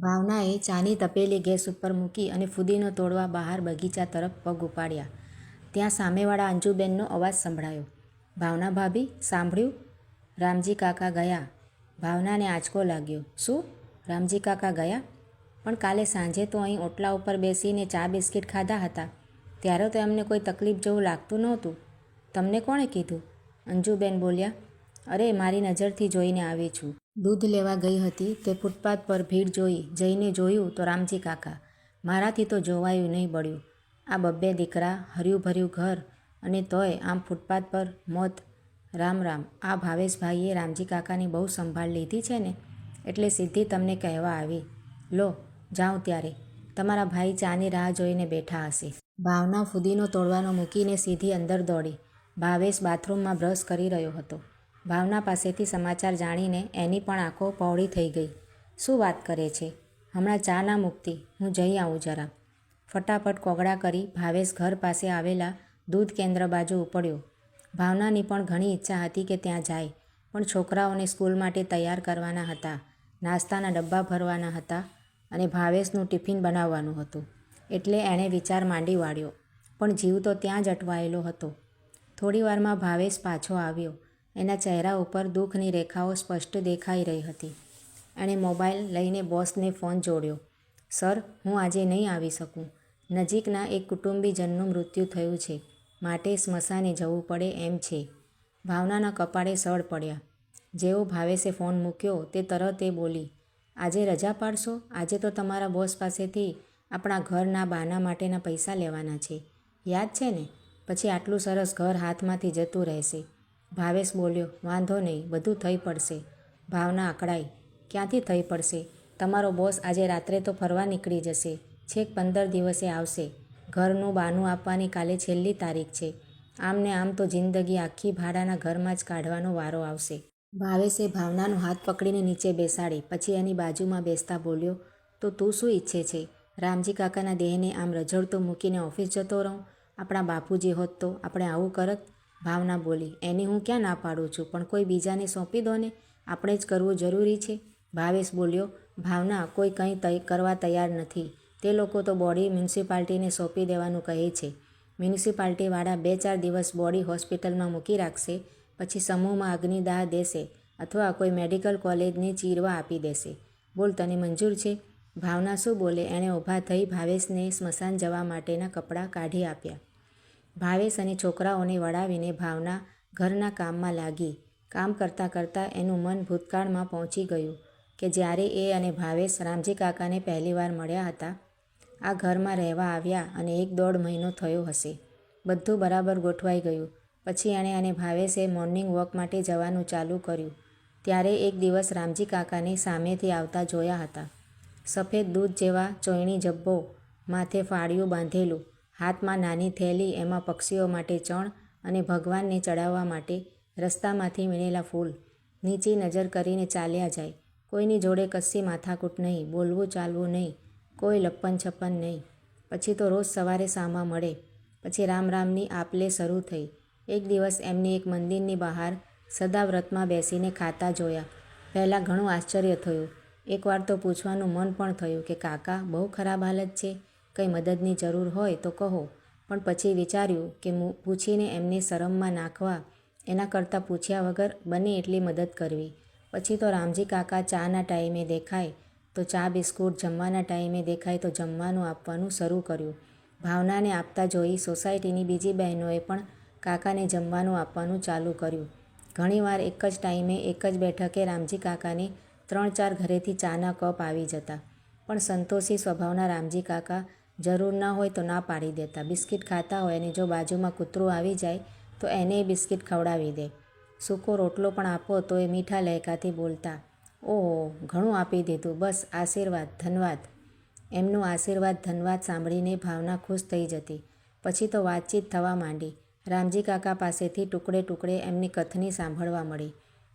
ભાવનાએ ચાની તપેલી ગેસ ઉપર મૂકી અને ફુદીનો તોડવા બહાર બગીચા તરફ પગ ઉપાડ્યા. ત્યાં સામેવાળા અંજુબેનનો અવાજ સંભળાયો. ભાવના ભાભી, સાંભળ્યું? રામજી કાકા ગયા. ભાવનાને આંચકો લાગ્યો. શું? રામજી કાકા ગયા? પણ કાલે સાંજે તો અહીં ઓટલા ઉપર બેસીને ચા બિસ્કીટ ખાધા હતા. ત્યારે તો એમને કોઈ તકલીફ જેવું લાગતું નહોતું. તમને કોણે કીધું? અંજુબેન બોલ્યા અરે, મારી નજરથી જોઈને આવી છું. દૂધ લેવા ગઈ હતી તે ફૂટપાથ પર ભીડ જોઈ જઈને જોયું તો રામજી કાકા મારાથી તો જોવાયું નહીં બળ્યું. આ બબ્બે દીકરા, હર્યુંભર્યું ઘર અને તોય આમ ફૂટપાથ પર મોત રામ રામ આ ભાવેશભાઈએ રામજીકાકાની બહુ સંભાળ લીધી છે ને એટલે સીધી તમને કહેવા આવી. લો, જાઉં ત્યારે. તમારા ભાઈ ચાની રાહ જોઈને બેઠા હશે. ભાવના ફુદીનો તોડવાનો મૂકીને સીધી અંદર દોડી. ભાવેશ બાથરૂમમાં બ્રશ કરી રહ્યો હતો. ભાવના પાસેથી સમાચાર જાણીને એની પણ આંખો પહોળી થઈ ગઈ. શું વાત કરે છે? હમણાં ચા ના મૂકતી, હું જઈ આવું જરા. ફટાફટ કોગળા કરી ભાવેશ ઘર પાસે આવેલા દૂધ કેન્દ્ર બાજુ ઉપડ્યો. ભાવનાની પણ ઘણી ઈચ્છા હતી કે ત્યાં જાય, પણ છોકરાઓને સ્કૂલ માટે તૈયાર કરવાના હતા, નાસ્તાના ડબ્બા ભરવાના હતા અને ભાવેશનું ટિફિન બનાવવાનું હતું. એટલે એણે વિચાર માંડી વાળ્યો. પણ જીવ તો ત્યાં જ અટવાયેલો હતો. થોડીવારમાં ભાવેશ પાછો આવ્યો. એના ચહેરા ઉપર દુઃખની રેખાઓ સ્પષ્ટ દેખાઈ રહી હતી. એણે મોબાઈલ લઈને બોસને ફોન જોડ્યો. સર, હું આજે નહીં આવી શકું. નજીકના એક કુટુંબીજનનું મૃત્યુ થયું છે, માટે સ્મશાને જવું પડે એમ છે. ભાવનાના કપાળે સળ પડ્યા. જેવો ભાવેશે ફોન મૂક્યો તે તરત એ બોલી, આજે રજા પાડશો? આજે તો તમારા બોસ પાસેથી આપણા ઘરના બાના માટેના પૈસા લેવાના છે. યાદ છે ને? પછી આટલું સરસ ઘર હાથમાંથી જતું રહેશે. ભાવેશ બોલ્યો, વાંધો નહીં, બધું થઈ પડશે. ભાવના અકળાઈ. ક્યાંથી થઈ પડશે? તમારો બોસ આજે રાત્રે તો ફરવા નીકળી જશે. છેક પંદર દિવસે આવશે. ઘરનું બાનું આપવાની કાલે છેલ્લી તારીખ છે. આમને આમ તો જિંદગી આખી ભાડાના ઘરમાં જ કાઢવાનો વારો આવશે. ભાવેશે ભાવનાનો હાથ પકડીને નીચે બેસાડી. પછી એની બાજુમાં બેસતા બોલ્યો, તો તું શું ઈચ્છે છે? રામજી કાકાના દેહને આમ રઝળતો મૂકીને ઓફિસ જતો રહું? આપણા બાપુજી હોત તો આપણે આવું કરત? ભાવના બોલી. એની હું ક્યાં ના પાડું છું, પણ કોઈ બીજાને સોંપી દો ને. આપણે જ કરવું જરૂરી છે. ભાવેશ બોલ્યો, ભાવના, કોઈ કંઈ કરવા તૈયાર નથી. તે લોકો તો બોડી મ્યુનિસિપાલિટીને સોંપી દેવાનું કહે છે. મ્યુનિસિપાલિટીવાળા બે ચાર દિવસ બોડી હોસ્પિટલમાં મૂકી રાખશે, પછી સમૂહમાં અગ્નિદાહ દેશે અથવા કોઈ મેડિકલ કોલેજને ચીરવા આપી દેશે. બોલ તને મંજૂર છે? ભાવના શું બોલે એણે ઊભા થઈ ભાવેશને સ્મશાન જવા માટેના કપડાં કાઢી આપ્યા. ભાવેશ અને છોકરાઓને વળાવીને ભાવના ઘરના કામમાં લાગી. કામ કરતાં કરતાં એનું મન ભૂતકાળમાં પહોંચી ગયું કે જ્યારે એ અને ભાવેશ રામજી કાકાને પહેલીવાર મળ્યા હતા. આ ઘરમાં રહેવા આવ્યા અને એક દોઢ મહિનો થયો હશે. બધું બરાબર ગોઠવાઈ ગયું. પછી એણે અને ભાવેશે મોર્નિંગ વોક માટે જવાનું ચાલુ કર્યું. ત્યારે એક દિવસ રામજી કાકાને સામેથી આવતા જોયા હતા. સફેદ દૂધ જેવા ચોયણી જબ્બો, માથે ફાળિયું બાંધેલું, હાથમાં નાની થેલી એમાં પક્ષીઓ માટે ચણ અને ભગવાનને ચડાવવા માટે રસ્તામાંથી વીણેલા ફૂલ. નીચી નજર કરીને ચાલ્યા જાય. કોઈની જોડે કશી માથાકૂટ નહીં, બોલવું ચાલવું નહીં, કોઈ લપ્પન-છપ્પન નહીં. પછી તો રોજ સવારે સામા મળે. પછી રામ રામની આપ-લે શરૂ થઈ. એક દિવસ એમને એક મંદિરની બહાર સદાવ્રતમાં બેસીને ખાતા જોયા. પહેલાં ઘણું આશ્ચર્ય થયું. એકવાર તો પૂછવાનું મન પણ થયું કે કાકા, બહુ ખરાબ હાલત છે? કંઈ મદદની જરૂર હોય તો કહો. પણ પછી વિચાર્યું કે પૂછીને એમને શરમમાં નાખવા એના કરતાં પૂછ્યા વગર બને એટલી મદદ કરવી. પછી તો રામજી કાકા ચાના ટાઈમે દેખાય તો ચા બિસ્કુટ, જમવાના ટાઈમે દેખાય તો જમવાનું આપવાનું શરૂ કર્યું. ભાવનાને આપતા જોઈ સોસાયટીની બીજી બહેનોએ પણ કાકાને જમવાનું આપવાનું ચાલુ કર્યું. ઘણીવાર એક જ ટાઈમે એક જ બેઠકે રામજી કાકાને ત્રણ ચાર ઘરેથી ચાના કપ આવી જતા. પણ સંતોષી સ્વભાવના રામજીકાકા જરૂર ના હોય તો ના પાડી દેતા. બિસ્કિટ ખાતા હોય અને જો બાજુમાં કૂતરું આવી જાય તો એનેય બિસ્કીટ ખવડાવી દે. સૂકો રોટલો પણ આપો તો એ મીઠા લહેકાથી બોલતા, ઓહો, ઘણું આપી દીધું, બસ આશીર્વાદ, ધનવાદ. એમનું આશીર્વાદ ધનવાદ સાંભળીને ભાવના ખુશ થઈ જતી. પછી તો વાતચીત થવા માંડી. રામજી કાકા પાસેથી ટુકડે ટુકડે એમની કથની સાંભળવા મળી.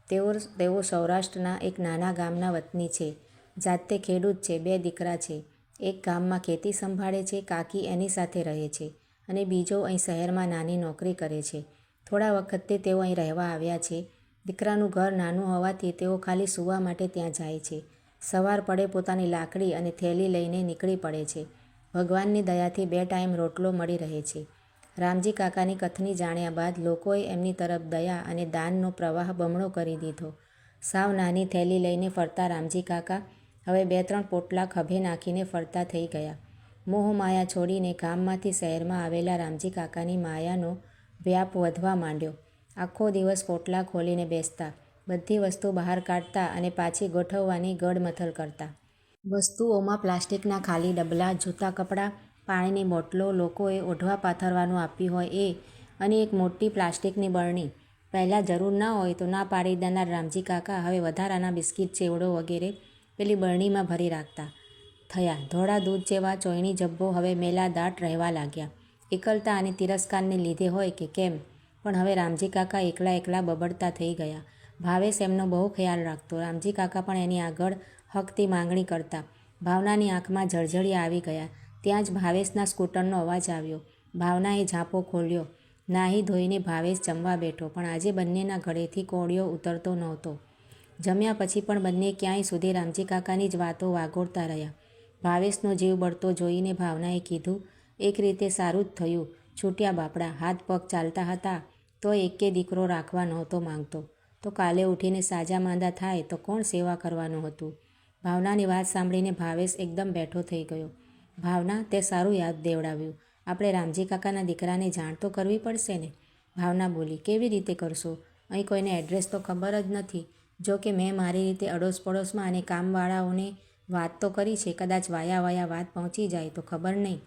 તેઓ તેઓ સૌરાષ્ટ્રના એક નાના ગામના વતની છે. જાતે ખેડૂત છે, બે દીકરા છે. એક ગામમાં ખેતી સંભાળે છે, કાકી એની સાથે રહે છે અને બીજો અહીં શહેરમાં નાની નોકરી કરે છે. થોડા વખતથી તેઓ અહીં રહેવા આવ્યા છે. દીકરાનું ઘર નાનું હોવાથી તેઓ ખાલી સૂવા માટે ત્યાં જાય છે. સવાર પડે પોતાની લાકડી અને થેલી લઈને નીકળી પડે છે ભગવાનની દયાથી બે ટાઈમ રોટલો મળી રહે છે રામજી કાકાની કથની જાણ્યા બાદ લોકોએ એમની તરફ દયા અને દાનનો પ્રવાહ બમણો કરી દીધો સાવ નાની થેલી લઈને ફરતા રામજી કાકા હવે બે ત્રણ પોટલા ખભે નાખીને ફરતા થઈ ગયા. મોહ માયા છોડીને ગામમાંથી શહેરમાં આવેલા રામજી કાકાની માયાનો વ્યાપ વધવા માંડ્યો. આખો દિવસ પોટલા ખોલીને બેસતા, બધી વસ્તુ બહાર કાઢતા અને પાછી ગોઠવવાની ગડમથલ કરતા. વસ્તુઓમાં પ્લાસ્ટિકના ખાલી ડબલા, જૂતા કપડાં, પાણીની બોટલો લોકોએ ઓઢવા પાથરવાનું આપ્યું હોય એ અને એક મોટી પ્લાસ્ટિકની બરણી. પહેલાં જરૂર ના હોય તો ના પાડી દેનાર રામજી કાકા હવે વધારાના બિસ્કિટ, ચેવડો વગેરે પેલી બરણીમાં ભરી રાખતા. થયા. ધોળા દૂધ જેવા ચોયણી જબ્બો હવે મેલા દાટ રહેવા લાગ્યા. એકલતા અને તિરસ્કારને લીધે હોય કે કેમ? પણ હવે રામજી કાકા એકલા એકલા બબડતા થઈ ગયા. ભાવેશ એમનો બહુ ખ્યાલ રાખતો. રામજી કાકા પણ એની આગળ હકથી માંગણી કરતા. ભાવનાની આંખમાં જળજળિયા આવી ગયા. ત્યાં જ ભાવેશના સ્કૂટરનો અવાજ આવ્યો. ભાવનાએ ઝાંપો ખોલ્યો. નાહી ધોઈને ભાવેશ જમવા બેઠો. પણ આજે બંનેના ઘરેથી કોળિયો ઉતરતો નહોતો. જમ્યા પછી પણ બંને ક્યાંય સુધી રામજી કાકાની જ વાતો વાગોળતા રહ્યા. ભાવેશનો જીવ બળતો જોઈને ભાવનાએ કીધું, એક રીતે સારું જ થયું. છૂટ્યા બાપડા, હાથ પગ ચાલતા હતા, તો એકે દીકરો રાખવા નહોતો માંગતો. તો કાલે ઉઠીને સાજા માંદા થાય તો કોણ સેવા કરવાનું હતું? ભાવનાની વાત સાંભળીને ભાવેશ એકદમ બેઠો થઈ ગયો. ભાવના, તે સારું યાદ દેવડાવ્યું. આપણે રામજી કાકાના દીકરાને જાણ તો કરવી પડશે ને? ભાવના બોલી, કેવી રીતે કરશો? અહીં કોઈને એડ્રેસ તો ખબર જ નથી. જો કે મેં મારી રીતે અડોશ પડોશમાં અને કામવાળાઓને વાત તો કરી છે, કદાચ વાયા વાયા વાત પહોંચી જાય તો ખબર નહીં.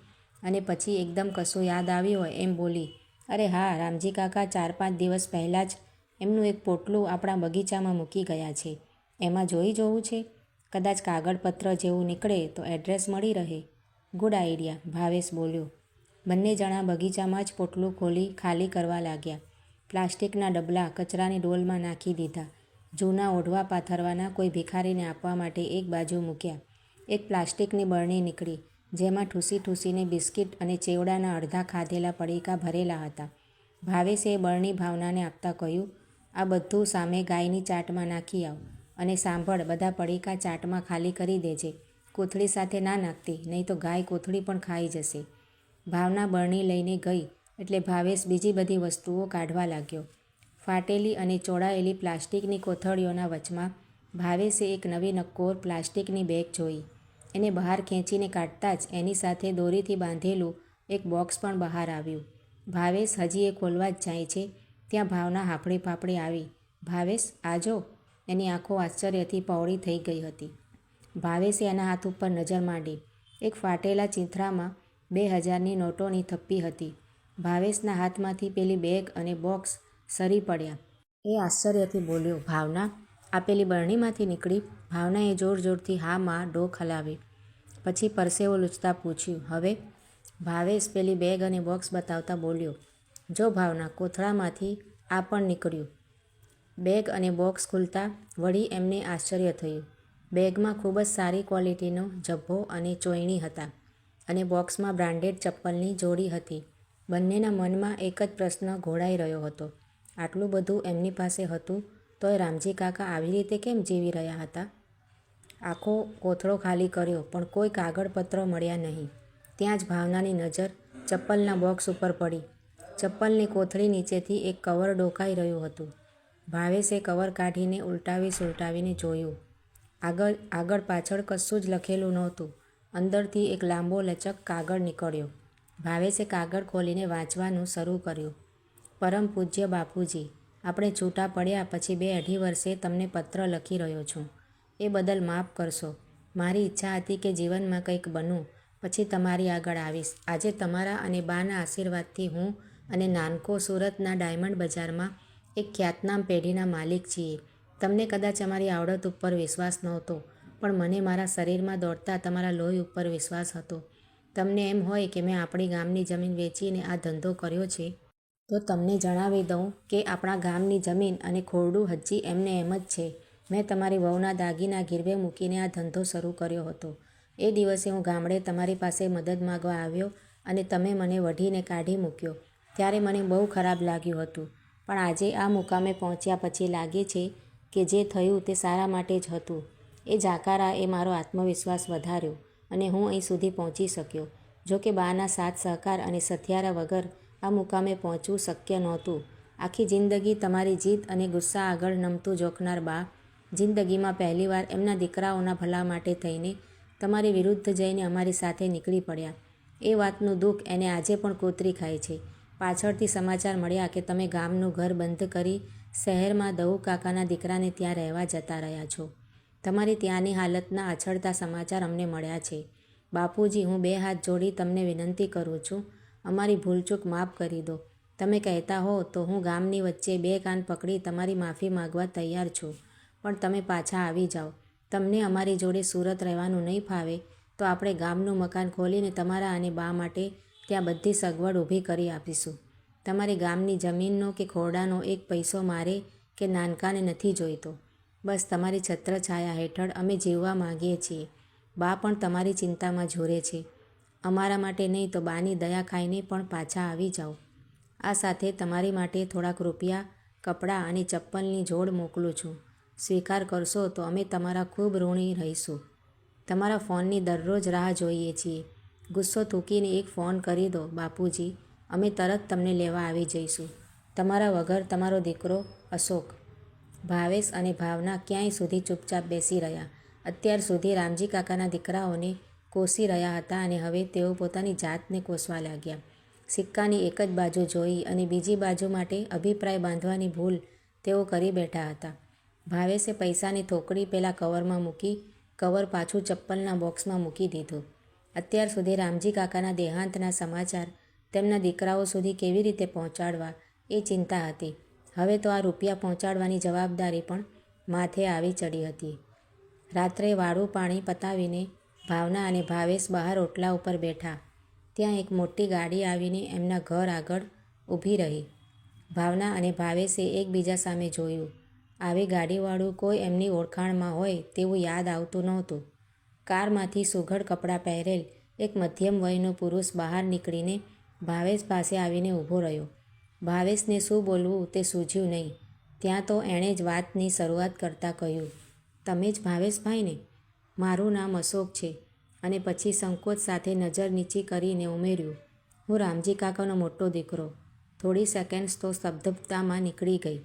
અને પછી એકદમ કશું યાદ આવ્યું હોય એમ બોલી, અરે હા, રામજી કાકા, ચાર પાંચ દિવસ પહેલાં જ એમનું એક પોટલું આપણા બગીચામાં મૂકી ગયા છે. એમાં જોઈ જોવું છે? કદાચ કાગળપત્ર જેવું નીકળે તો એડ્રેસ મળી રહે. ગુડ આઈડિયા, ભાવેશ બોલ્યો. બંને જણા બગીચામાં જ પોટલું ખોલી ખાલી કરવા લાગ્યા. પ્લાસ્ટિકના ડબલા કચરાની ડોલમાં નાખી દીધા. જૂના ઓઢવા પાથરવાના કોઈ ભિખારીને આપવા માટે એક બાજુ મૂક્યા. એક પ્લાસ્ટિકની બરણી નીકળી, જેમાં ઠૂસી ઠૂસીને બિસ્કિટ અને ચેવડાના અડધા ખાધેલા પડીકા ભરેલા હતા. ભાવેશે બરણી ભાવનાને આપતા કહ્યું, આ બધું સામે ગાયની ચાટમાં નાખી આવ અને સાંભળ, બધા પડીકા ચાટમાં ખાલી કરી દેજે. કોથળી સાથે ના નાખતી, નહીં તો ગાય કોથળી પણ ખાઈ જશે. ભાવના બરણી લઈને ગઈ, એટલે ભાવેશ બીજી બધી વસ્તુઓ કાઢવા લાગ્યો. ફાટેલી અને ચોડાયેલી પ્લાસ્ટિકની કોથળીઓના વચમાં ભાવેશે એક નવી નક્કોર પ્લાસ્ટિકની બેગ જોઈ. એને બહાર ખેંચીને કાઢતા જ એની સાથે દોરીથી બાંધેલું એક બોક્સ પણ બહાર આવ્યું. ભાવેશ હજી એ ખોલવા જ જાય છે, ત્યાં ભાવના હાફળે ફાફળે આવી. ભાવેશ આજો એની આંખો આશ્ચર્યથી પહોળી થઈ ગઈ હતી. ભાવેશે એના હાથ ઉપર નજર માંડી. એક ફાટેલા ચિંથરામાં બે હજારની નોટોની થપ્પી હતી. ભાવેશના હાથમાંથી પેલી બેગ અને બોક્સ સરી પડ્યા. એ આશ્ચર્યથી બોલ્યો, ભાવના, આપેલી બરણીમાંથી નીકળી. ભાવનાએ જોર જોરથી હા માં ડોક હલાવી. પછી પરસેવો લૂછતા પૂછ્યું, હવે? ભાવેશ પેલી બેગ અને બોક્સ બતાવતા બોલ્યો, જો ભાવના, કોથળામાંથી આ પણ નીકળ્યું. બેગ અને બોક્સ ખુલતા વળી એમને આશ્ચર્ય થયું. બેગમાં ખૂબ જ સારી ક્વોલિટીનો જભ્ભો અને ચોયણી હતા અને બોક્સમાં બ્રાન્ડેડ ચપ્પલની જોડી હતી. બંનેના મનમાં એક જ પ્રશ્ન ઘોડાઈ રહ્યો હતો. આટલું બધું એમની પાસે હતું, તોય રામજી કાકા આવી રીતે કેમ જીવી રહ્યા હતા? આખો કોથળો ખાલી કર્યો, પણ કોઈ કાગળપત્રો મળ્યા નહીં. ત્યાં જ ભાવનાની નજર ચપ્પલના બોક્સ ઉપર પડી. ચપ્પલની કોથળી નીચેથી એક કવર ડોકાઈ રહ્યું હતું. ભાવેશે કવર કાઢીને ઉલટાવી સુલટાવીને જોયું. આગળ આગળ પાછળ કશું જ લખેલું નહોતું. અંદરથી એક લાંબો લચક કાગળ નીકળ્યો. ભાવેશે કાગળ ખોલીને વાંચવાનું શરૂ કર્યું. પરમ પૂજ્ય બાપુજી, આપણે છૂટા પડ્યા પછી બે અઢી વર્ષે તમને પત્ર લખી રહ્યો છું. એ બદલ માફ કરશો. મારી ઈચ્છા હતી કે જીવનમાં કંઈક બનું, પછી તમારી આગળ આવીશ. આજે તમારા અને બાના આશીર્વાદથી હું અને નાનકો સુરતના ડાયમંડ બજારમાં એક ખ્યાતનામ પેઢીના માલિક છીએ. તમને કદાચ અમારી આવડત ઉપર વિશ્વાસ નહોતો, પણ મને મારા શરીરમાં દોડતા તમારા લોહી ઉપર વિશ્વાસ હતો. તમને એમ હોય કે મેં આપણી ગામની જમીન વેચીને આ ધંધો કર્યો છે? તો તમને જણાવી દઉં કે આપણા ગામની જમીન અને ખોરડું હજી એમને એમ જ છે. મેં તમારી વહુના દાગીના ગીરવે મૂકીને આ ધંધો શરૂ કર્યો હતો. એ દિવસે હું ગામડે તમારી પાસે મદદ માગવા આવ્યો અને તમે મને વઢીને કાઢી મૂક્યો. ત્યારે મને બહુ ખરાબ લાગ્યું હતું. પણ આજે આ મુકામે પહોંચ્યા પછી લાગે છે કે જે થયું તે સારા માટે જ હતું. એ જાકારા એ મારો આત્મવિશ્વાસ વધાર્યો અને હું અહીં સુધી પહોંચી શક્યો. જો કે બાના સાથ સહકાર અને સથિયારા વગર આ મુકામે પહોંચવું શક્ય નહોતું. આખી જિંદગી તમારી જીત અને ગુસ્સા આગળ નમતું જોખનાર બા. જિંદગીમાં પહેલીવાર એમના દીકરાઓના ભલા માટે થઈને તમારી વિરુદ્ધ જઈને અમારી સાથે નીકળી પડ્યા. એ વાતનું દુઃખ એને આજે પણ કોતરી ખાય છે. પાછળથી સમાચાર મળ્યા કે તમે ગામનું ઘર બંધ કરી શહેરમાં દઉ કાકાના દીકરાને ત્યાં રહેવા જતા રહ્યા છો. તમારી ત્યાંની હાલતના અછળતા સમાચાર અમને મળ્યા છે. બાપુજી, હું બે હાથ જોડી તમને વિનંતી કરું છું. અમારી ભૂલચૂક માફ કરી દો. તમે કહેતા હો તો હું ગામની વચ્ચે બે કાન પકડી તમારી માફી માગવા તૈયાર છું. પણ તમે પાછા આવી જાઓ. તમને અમારી જોડે સુરત રહેવાનું નહીં ફાવે, તો આપણે ગામનું મકાન ખોલીને તમારા અને બા માટે ત્યાં બધી સગવડ ઊભી કરી આપીશું. તમારી ગામની જમીનનો કે ખોરડાનો એક પૈસો મારે કે નાનકાને નથી જોઈતો. બસ તમારી છત્રછાયા હેઠળ અમે જીવવા માંગીએ છીએ. બા પણ તમારી ચિંતામાં ઝોરે છે. અમારા માટે નહીં તો બાની દયા ખાઈને પણ પાછા આવી જાઓ. આ સાથે તમારી માટે થોડાક રૂપિયા, કપડાં અને ચપ્પલની જોડ મોકલું છું. સ્વીકાર કરશો તો અમે તમારા ખૂબ ઋણી રહીશું. તમારા ફોનની દરરોજ રાહ જોઈએ છીએ. ગુસ્સો થૂકીને એક ફોન કરી દો, બાપુજી. અમે તરત તમને લેવા આવી જઈશું. તમારા વગર તમારો દીકરો અશોક, ભાવેશ અને ભાવના ક્યાંય સુધી ચૂપચાપ બેસી રહ્યા? અત્યાર સુધી રામજી કાકાના દીકરાઓને કોસી રહ્યા હતા અને હવે તેઓ પોતાની જાતને કોસવા લાગ્યા. સિક્કાની એક જ બાજુ જોઈ અને બીજી બાજુ માટે અભિપ્રાય બાંધવાની ભૂલ તેઓ કરી બેઠા હતા. ભાવેશે પૈસાની થોકડી પહેલાં કવરમાં મૂકી કવર પાછું ચપ્પલના બોક્સમાં મૂકી દીધું. અત્યાર સુધી રામજી કાકાના દેહાંતના સમાચાર તેમના દીકરાઓ સુધી કેવી રીતે પહોંચાડવા એ ચિંતા હતી. હવે તો આ રૂપિયા પહોંચાડવાની જવાબદારી પણ માથે આવી ચડી હતી. રાત્રે વાળું પાણી પતાવીને ભાવના અને ભાવેશ બહાર ઓટલા ઉપર બેઠા. ત્યાં એક મોટી ગાડી આવીને એમના ઘર આગળ ઊભી રહી. ભાવના અને ભાવેશે એકબીજા સામે જોયું. આવી ગાડીવાળું કોઈ એમની ઓળખાણમાં હોય તેવું યાદ આવતું નહોતું. કારમાંથી સુઘડ કપડાં પહેરેલ એક મધ્યમ વયનો પુરુષ બહાર નીકળીને ભાવેશ પાસે આવીને ઊભો રહ્યો. ભાવેશને શું બોલવું તે સૂઝ્યું નહીં. ત્યાં તો એણે જ વાતની શરૂઆત કરતાં કહ્યું, તમે જ ભાવેશભાઈ ને મારું નામ અશોક છે અને પછી સંકોચ સાથે નજર નીચી કરીને ઉમેર્યું, હું રામજી કાકાનો મોટો દીકરો. થોડી સેકન્ડ્સ તો સ્તબ્ધતામાં નીકળી ગઈ.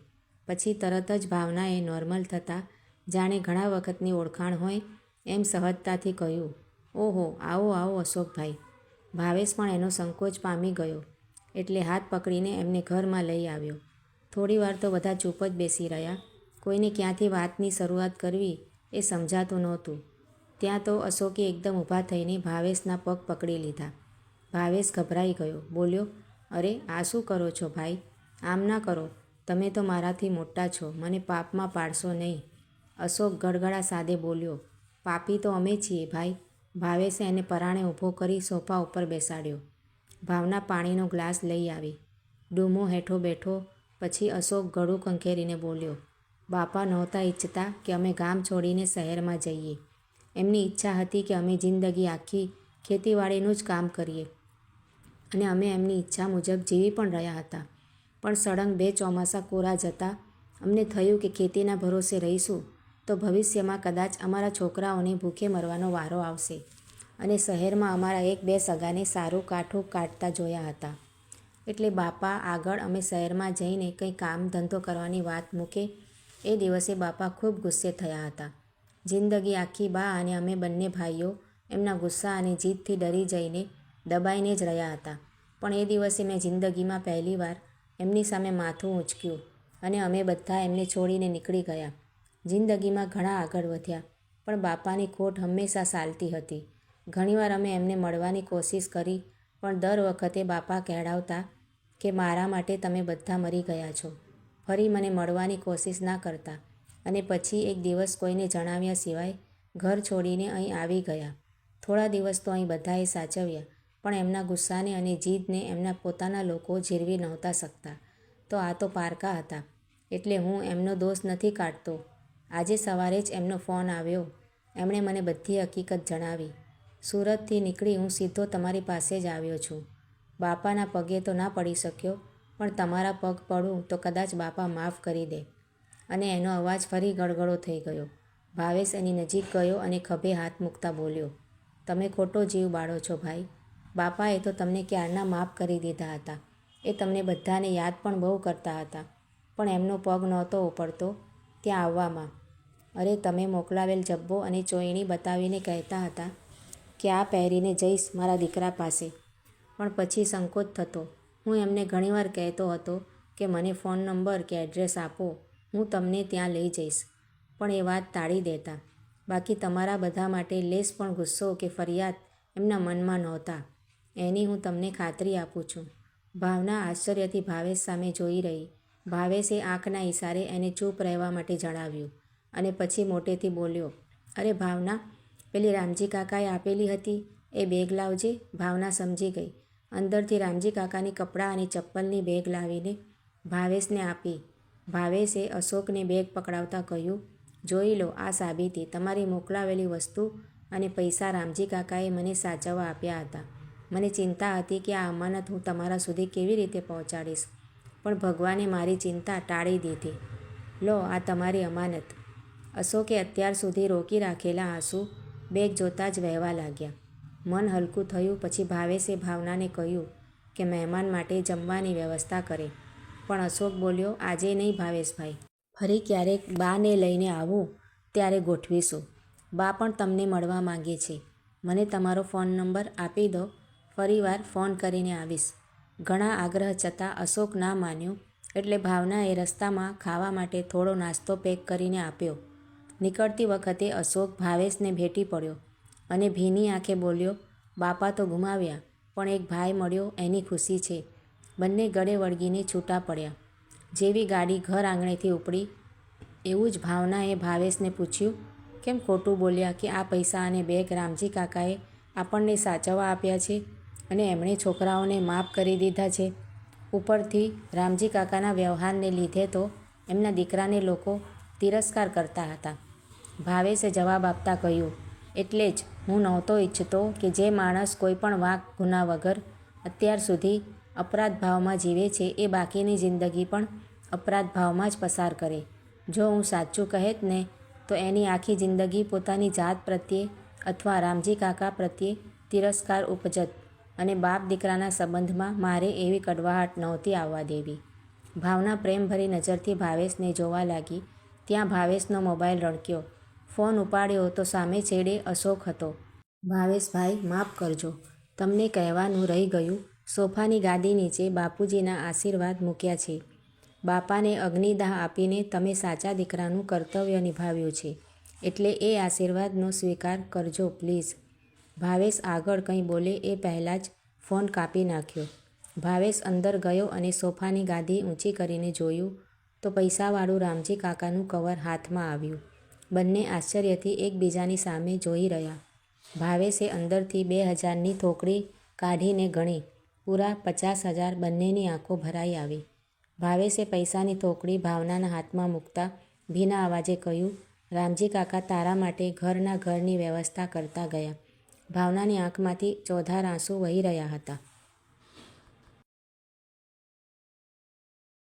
પછી તરત જ ભાવનાએ નોર્મલ થતાં જાણે ઘણા વખતની ઓળખાણ હોય એમ સહજતાથી કહ્યું, ઓહો, આવો આવો અશોકભાઈ. ભાવેશ પણ એનો સંકોચ પામી ગયો એટલે હાથ પકડીને એમને ઘરમાં લઈ આવ્યો. થોડીવાર તો બધા ચૂપ જ બેસી રહ્યા. કોઈને ક્યાંથી વાતની શરૂઆત કરવી એ સમજાતું નહોતું. ત્યાં તો અશોકે એકદમ ઊભા થઈને ભાવેશના પગ પકડી લીધા. ભાવેશ ગભરાઈ ગયો. બોલ્યો, અરે, આ શું કરો છો ભાઈ? આમ ના કરો. તમે તો મારાથી મોટા છો. મને પાપમાં પાડશો નહીં. અશોક ગડગડા સાદે બોલ્યો, પાપી તો અમે છીએ ભાઈ. ભાવેશે એને પરાણે ઊભો કરી સોફા ઉપર બેસાડ્યો. ભાવના પાણીનો ગ્લાસ લઈ આવી. ડૂમો હેઠો બેઠો, પછી અશોક ગળું કંખેરીને બોલ્યો, બાપા નહોતા ઈચ્છતા કે અમે ગામ છોડીને શહેરમાં જઈએ. એમની ઈચ્છા હતી કે અમે જિંદગી આખી ખેતીવાડીનું જ કામ કરીએ. અને અમે એમની ઈચ્છા મુજબ જીવી પણ રહ્યા હતા. પણ સળંગ બે ચોમાસા કોરા જતાં અમને થયું કે ખેતીના ભરોસે રહીશું, તો ભવિષ્યમાં કદાચ અમારા છોકરાઓને ભૂખે મરવાનો વારો આવશે. અને શહેરમાં અમારા એક બે સગાને સારું કાઠું કાઢતા જોયા હતા. એટલે બાપા આગળ અમે શહેરમાં જઈને કંઈ કામ ધંધો કરવાની વાત મૂકે, એ દિવસે બાપા ખૂબ ગુસ્સે થયા હતા. જિંદગી આખી બા અને અમે બંને ભાઈઓ એમના ગુસ્સા અને જીદથી ડરી જઈને દબાઈને જ રહ્યા હતા. પણ એ દિવસે મેં જિંદગીમાં પહેલીવાર એમની સામે માથું ઊંચક્યું અને અમે બધા એમને છોડીને નીકળી ગયા. જિંદગીમાં ઘણા આગળ વધ્યા, પણ બાપાની ખોટ હંમેશા ચાલતી હતી. ઘણીવાર અમે એમને મળવાની કોશિશ કરી, પણ દર વખતે બાપા કહેડાવતા કે, મારા માટે તમે બધા મરી ગયા છો. ફરી મને મળવાની કોશિશ ના કરતા. અને પછી એક દિવસ કોઈને જણાવ્યા સિવાય ઘર છોડીને અહીં આવી ગયા. થોડા દિવસ તો અહીં બધાએ સાચવ્યા, પણ એમના ગુસ્સાને અને જીદને એમના પોતાના લોકો જીરવી નહોતા શકતા. તો આ તો પારકા હતા. એટલે હું એમનો દોષ નથી કાઢતો. આજે સવારે જ એમનો ફોન આવ્યો. એમણે મને બધી હકીકત જણાવી. સુરતથી નીકળી હું સીધો તમારી પાસે જ આવ્યો છું. બાપાના પગે તો ના પડી શક્યો, પણ તમારા પગ પડું તો કદાચ બાપા માફ કરી દે. અને એનો અવાજ ફરી ગળગળો થઈ ગયો. ભાવેશ એની નજીક ગયો અને ખભે હાથ મૂકતા બોલ્યો, તમે ખોટો જીવ બાળો છો ભાઈ. બાપાએ તો તમને ક્યારના માફ કરી દીધા હતા. એ તમને બધાને યાદ પણ બહુ કરતા હતા. પણ એમનો પગ નહોતો ઉપડતો. ત્યાં આવવામાં. અરે, તમે મોકલાવેલ જબ્બો અને ચોયણી બતાવીને કહેતા હતા કે આ પહેરીને જઈશ મારા દીકરા પાસે. પણ પછી સંકોચ થતો. હું એમને ઘણીવાર કહેતો હતો કે મને ફોન નંબર કે એડ્રેસ આપો. હું તમને ત્યાં લઈ જઈશ. પણ એ વાત ટાળી દેતા. બાકી તમારા બધા માટે લેસ પણ ગુસ્સો કે ફરિયાદ એમના મનમાં નહોતા. એની હું તમને ખાતરી આપું છું. ભાવના આશ્ચર્યથી ભાવેશ સામે જોઈ રહી. ભાવેશે આંખના ઇશારે એને ચૂપ રહેવા માટે જણાવ્યું અને પછી મોટેથી બોલ્યો, અરે ભાવના, પેલી રામજી કાકાએ આપેલી હતી. એ બેગ લાવજે. ભાવના સમજી ગઈ. અંદરથી રામજી કાકાની કપડાં અને ચપ્પલની બેગ લાવીને ભાવેશને આપી. ભાવેશે અશોકને બેગ પકડાવતા કહ્યું, જોઈ લો, આ સાબિતી. તમારી મોકલાવેલી વસ્તુ અને પૈસા રામજી કાકાએ મને સાચવવા આપ્યા હતા. મને ચિંતા હતી કે આ અમાનત હું તમારા સુધી કેવી રીતે પહોંચાડીશ, પણ ભગવાને મારી ચિંતા ટાળી દીધી. લો, આ તમારી અમાનત. અશોકે અત્યાર સુધી રોકી રાખેલા આંસુ બેગ જોતાં જ વહેવા લાગ્યા. મન હલકું થયું, પછી ભાવેશે ભાવનાને કહ્યું કે મહેમાન માટે જમવાની વ્યવસ્થા કરે. પણ અશોક બોલ્યો, આજે નહીં ભાવેશભાઈ. ફરી ક્યારેક બાને લઈને આવું, ત્યારે ગોઠવીશું. બા પણ તમને મળવા માંગે છે. મને તમારો ફોન નંબર આપી દો. ફરીવાર ફોન કરીને આવીશ. ઘણા આગ્રહ છતાં અશોક ના માન્યો, એટલે ભાવનાએ રસ્તામાં ખાવા માટે થોડો નાસ્તો પેક કરીને આપ્યો. નીકળતી વખતે અશોક ભાવેશને ભેટી પડ્યો અને ભીની આંખે બોલ્યો, બાપા તો ગુમાવ્યા, પણ એક ભાઈ મળ્યો એની ખુશી છે. બંને ગળે વળગીને છૂટા પડ્યા. જેવી ગાડી ઘર આંગણેથી ઉપડી. એવું જ ભાવનાએ ભાવેશને પૂછ્યું, કેમ ખોટું બોલ્યા કે આ પૈસા અને બેગ રામજી કાકાએ આપણને સાચવવા આપ્યા છે અને એમણે છોકરાઓને માફ કરી દીધા છે? ઉપરથી રામજી કાકાના વ્યવહારને લીધે તો એમના દીકરાને લોકો તિરસ્કાર કરતા હતા. ભાવેશે જવાબ આપતા કહ્યું, એટલે જ હું નહોતો ઈચ્છતો કે જે માણસ કોઈ પણ વાંક ગુના વગર અત્યાર સુધી અપરાધ ભાવમાં જીવે છે એ બાકીની જિંદગી પણ અપરાધ ભાવમાં જ પસાર કરે. જો હું સાચું કહેત ને, તો એની આખી જિંદગી પોતાની જાત પ્રત્યે અથવા રામજી કાકા પ્રત્યે તિરસ્કાર ઉપજત અને બાપ દીકરાના સંબંધમાં મારે એવી કડવાહટ નહોતી આવવા દેવી. ભાવના પ્રેમભરી નજરથી ભાવેશને જોવા લાગી. ત્યાં ભાવેશનો મોબાઈલ રણક્યો. ફોન ઉપાડ્યો તો સામે છેડે અશોક હતો. ભાવેશભાઈ, માફ કરજો. તમને કહેવાનું રહી ગયું. સોફાની ગાદી નીચે બાપુજીના આશીર્વાદ મૂક્યા છે. બાપાને અગ્નિદાહ આપીને તમે સાચા દીકરાનું કર્તવ્ય નિભાવ્યું છે. એટલે એ આશીર્વાદનો સ્વીકાર કરજો, પ્લીઝ. ભાવેશ આગળ કંઈ બોલે એ પહેલાં જ ફોન કાપી નાખ્યો. ભાવેશ અંદર ગયો અને સોફાની ગાદી ઊંચી કરીને જોયું તો પૈસાવાળું રામજી કાકાનું કવર હાથમાં આવ્યું. બંને આશ્ચર્યથી એકબીજાની સામે જોઈ રહ્યા. ભાવેશે અંદરથી બે હજારની થોકડી કાઢીને ગણી. પૂરા પચાસ હજાર બંનેની આંખો ભરાઈ આવી. ભાવેશે પૈસાની થોકડી ભાવનાના હાથમાં મૂકતા ભીના અવાજે કહ્યું, રામજી કાકા, તારા માટે ઘરના ઘરની વ્યવસ્થા કરતા ગયા. ભાવનાની આંખમાંથી ચોધાર આંસુ વહી રહ્યા હતા.